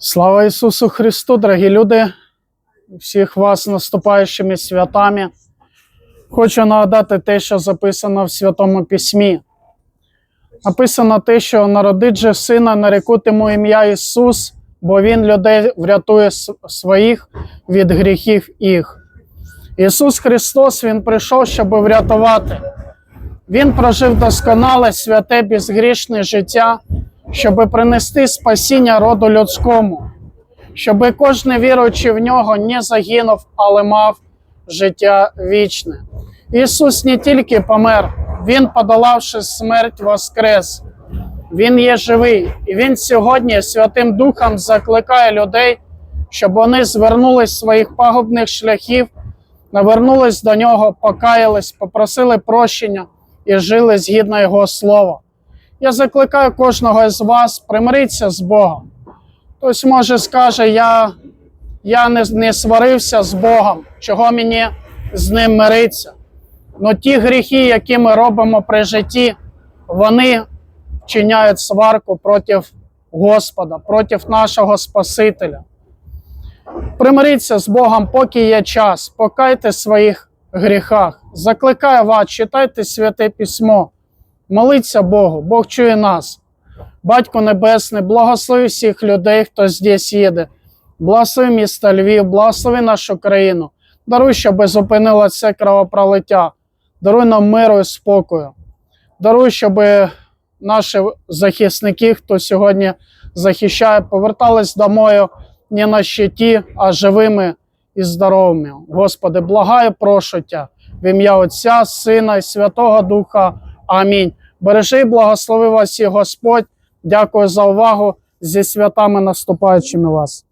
Слава Ісусу Христу, дорогі люди, всіх вас наступаючими святами. Хочу нагадати те, що записано в Святому Письмі. Написано те, що народить же сина, нарекутиму ім'я Ісус, бо Він людей врятує своїх від гріхів їх. Ісус Христос Він прийшов, щоб врятувати. Він прожив досконале, святе, безгрішне життя, щоб принести спасіння роду людському, щоб кожен віруючий в нього не загинув, але мав життя вічне. Ісус не тільки помер, Він, подолавши смерть, воскрес. Він є живий, і Він сьогодні Святим Духом закликає людей, щоб вони звернулись з своїх пагубних шляхів, навернулись до нього, покаялись, попросили прощення і жили згідно Його слова. Я закликаю кожного з вас примиритися з Богом. Хтось може скаже, я, я не, не сварився з Богом, чого мені з ним миритися. Но ті гріхи, які ми робимо при житті, вони вчиняють сварку проти Господа, проти нашого Спасителя. Примиріться з Богом, поки є час, покайте своїх гріхах. Закликаю вас, читайте святе письмо, моліться Богу, Бог чує нас. Батько Небесний, благослови всіх людей, хто здесь їде. Благослови місто Львів, благослови нашу країну. Даруй, щоб зупинило це кровопролиття. Даруй нам миру і спокою. Даруй, щоб наші захисники, хто сьогодні захищає, повертались домою не на щиті, а живими і здоровими. Господи, благаю, прошу Тя, в ім'я Отця, Сина і Святого Духа. Амінь. Бережи, благослови вас і Господь. Дякую за увагу зі святами наступаючими вас.